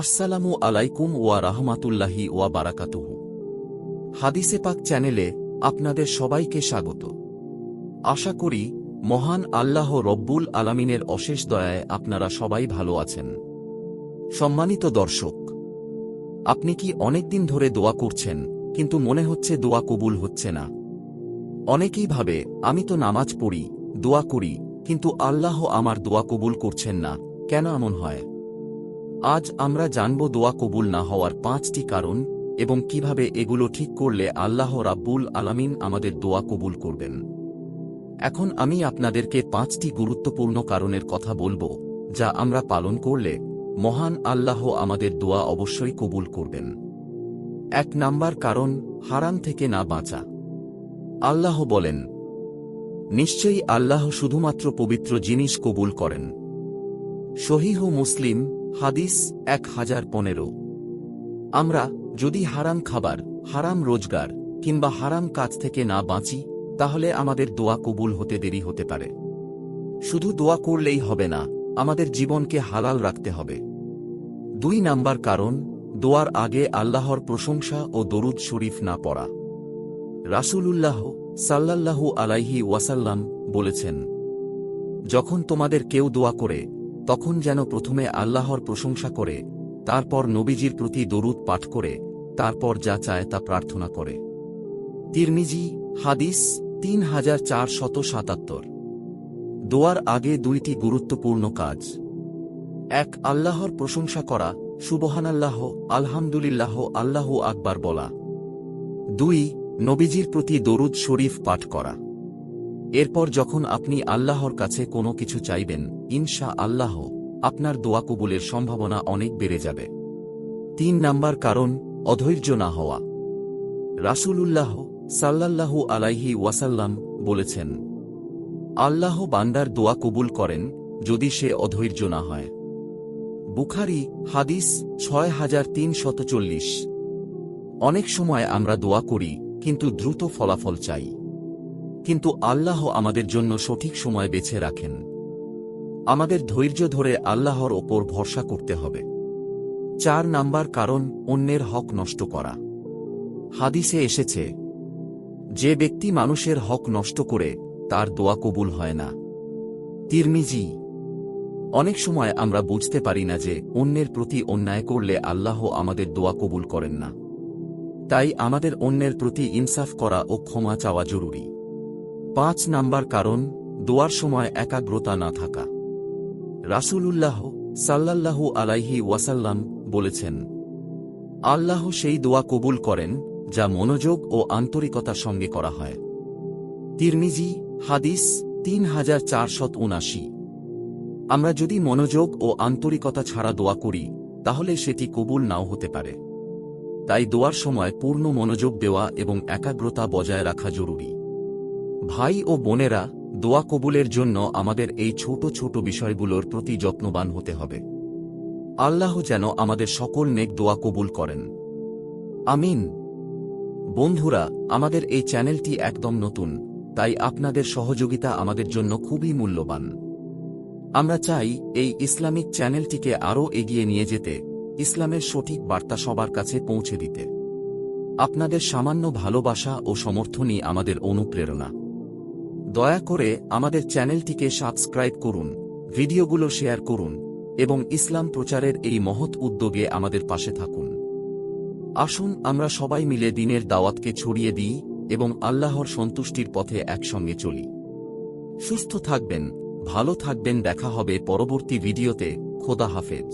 আসসালামু আলাইকুম ওয়া রাহমাতুল্লাহি ওয়া বারাকাতুহু। হাদিসে পাক চ্যানেলে আপনাদের সবাইকে স্বাগত। আশা করি মহান আল্লাহ রব্বুল আলামিনের অশেষ দয়ায় আপনারা সবাই ভালো আছেন। সম্মানিত দর্শক, আপনি কি অনেকদিন ধরে দোয়া করছেন, কিন্তু মনে হচ্ছে দোয়া কবুল হচ্ছে না? অনেকেই ভাবে, আমি তো নামাজ পড়ি, দোয়া করি, কিন্তু আল্লাহ আমার দোয়া কবুল করছেন না, কেন এমন হয়? আজ আমরা জানব দোয়া কবুল না হওয়ার পাঁচটি কারণ এবং কীভাবে এগুলো ঠিক করলে আল্লাহ রাব্বুল আলামিন আমাদের দোয়া কবুল করবেন। এখন আমি আপনাদেরকে পাঁচটি গুরুত্বপূর্ণ কারণের কথা বলব, যা আমরা পালন করলে মহান আল্লাহ আমাদের দোয়া অবশ্যই কবুল করবেন। এক নাম্বার কারণ, হারাম থেকে না বাঁচা। আল্লাহ বলেন, নিশ্চয়ই আল্লাহ শুধুমাত্র পবিত্র জিনিস কবুল করেন। শহীহ মুসলিম হাদিস এক হাজার পনেরো। আমরা যদি হারাম খাবার, হারাম রোজগার কিংবা হারাম কাজ থেকে না বাঁচি, তাহলে আমাদের দোয়া কবুল হতে দেরি হতে পারে। শুধু দোয়া করলেই হবে না, আমাদের জীবনকে হালাল রাখতে হবে। দুই নাম্বার কারণ, দোয়ার আগে আল্লাহর প্রশংসা ও দরুদ শরীফ না পড়া। রাসূলুল্লাহ সাল্লাল্লাহু আলাইহি ওয়াসাল্লাম বলেছেন, যখন তোমাদের কেউ দোয়া করে তখন যেন প্রথমে আল্লাহর প্রশংসা করে, তারপর নবীজির প্রতি দরুদ পাঠ করে, তারপর যা চায় তা প্রার্থনা করে। তিরমিজি, হাদিস তিন হাজার চার শত সাতাত্তর। দোয়ার আগে দুইটি গুরুত্বপূর্ণ কাজ। এক, আল্লাহর প্রশংসা করা, সুবহানাল্লাহ, আলহামদুলিল্লাহ, আল্লাহু আকবার বলা। দুই, নবীজির প্রতি দরুদ শরীফ পাঠ করা। এরপর যখন আপনি আল্লাহর কাছে কোনো কিছু চাইবেন ইনশা আল্লাহ আপনার দোয়া কবুলের সম্ভাবনা অনেক বেড়ে যাবে। তিন নাম্বার কারণ, অধৈর্য না হওয়া। রাসূলুল্লাহ সাল্লাল্লাহু আলাইহি ওয়াসাল্লাম বলেছেন, আল্লাহ বান্দার দোয়া কবুল করেন যদি সে অধৈর্য না হয়। বুখারি, হাদিস ছয় হাজার তিন শত চল্লিশ। অনেক সময় আমরা দোয়া করি, কিন্তু দ্রুত ফলাফল চাই। কিন্তু আল্লাহ আমাদের জন্য সঠিক সময় বেছে রাখেন। আমাদের ধৈর্য ধরে আল্লাহর ওপর ভরসা করতে হবে। চার নাম্বার কারণ, অন্যের হক নষ্ট করা। হাদিসে এসেছে, যে ব্যক্তি মানুষের হক নষ্ট করে, তার দোয়া কবুল হয় না। তিরমিজি, অনেক সময় আমরা বুঝতে পারি না যে, অন্যের প্রতি অন্যায় করলে আল্লাহ আমাদের দোয়া কবুল করেন না। তাই আমাদের অন্যের প্রতি ইনসাফ করা ও ক্ষমা চাওয়া জরুরি। পাঁচ নাম্বার কারণ, দোয়ার সময় একাগ্রতা না থাকা। রাসূলুল্লাহ সাল্লাল্লাহু আলাইহি ওয়াসাল্লাম বলেছেন, আল্লাহ সেই দোয়া কবুল করেন, যা মনোযোগ ও আন্তরিকতার সঙ্গে করা হয়। তিরমিজি, হাদিস তিন হাজার চারশত উনাশি। আমরা যদি মনোযোগ ও আন্তরিকতা ছাড়া দোয়া করি, তাহলে সেটি কবুল নাও হতে পারে। তাই দোয়ার সময় পূর্ণ মনোযোগ দেওয়া এবং একাগ্রতা বজায় রাখা জরুরি। ভাই ও বোনেরা, দোয়া কবুলের জন্য আমাদের এই ছোট ছোট বিষয়গুলোর প্রতি যত্নবান হতে হবে। আল্লাহ যেন আমাদের সকল নেক দোয়া কবুল করেন। আমিন। বন্ধুরা, আমাদের এই চ্যানেলটি একদম নতুন, তাই আপনাদের সহযোগিতা আমাদের জন্য খুবই মূল্যবান। আমরা চাই এই ইসলামিক চ্যানেলটিকে আরও এগিয়ে নিয়ে যেতে, ইসলামের সঠিক বার্তা সবার কাছে পৌঁছে দিতে। আপনাদের সামান্য ভালোবাসা ও সমর্থনই আমাদের অনুপ্রেরণা। দয়া করে আমাদের চ্যানেলটিকে সাবস্ক্রাইব করুন, ভিডিওগুলো শেয়ার করুন, এবং ইসলাম প্রচারের এই মহৎ উদ্যোগে আমাদের পাশে থাকুন। আসুন আমরা সবাই মিলে দিনের দাওয়াতকে ছড়িয়ে দিই এবং আল্লাহর সন্তুষ্টির পথে একসঙ্গে চলি। সুস্থ থাকবেন, ভালো থাকবেন, দেখা হবে পরবর্তী ভিডিওতে, খোদা হাফেজ।